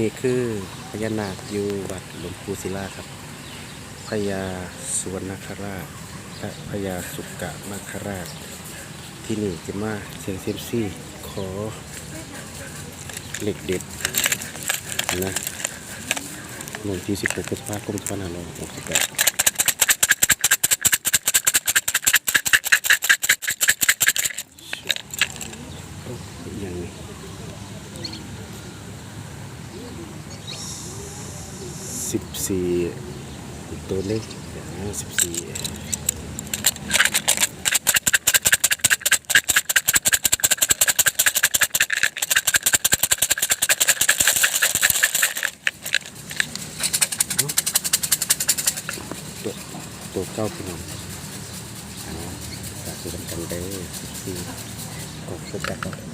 นี่คือพญานาคอยู่วัดหลวงปู่ศิลาครับพญาสุวรรณคราชและพญาสุกะนคราช ที่นี่จะมาเสียงเซมซี่ขอเหล็กเด็ดนะลงที่สิบหกพฤษภาคมพันห้าร้อยหกสิบแปดโอ้ยอย่างนี้ สิบสี่ตัวเล็กสิบสี่ตัวตัวเก้าพี่น้องเอาฝากดูกันกันได้สิบสี่ออกโฟกัสก่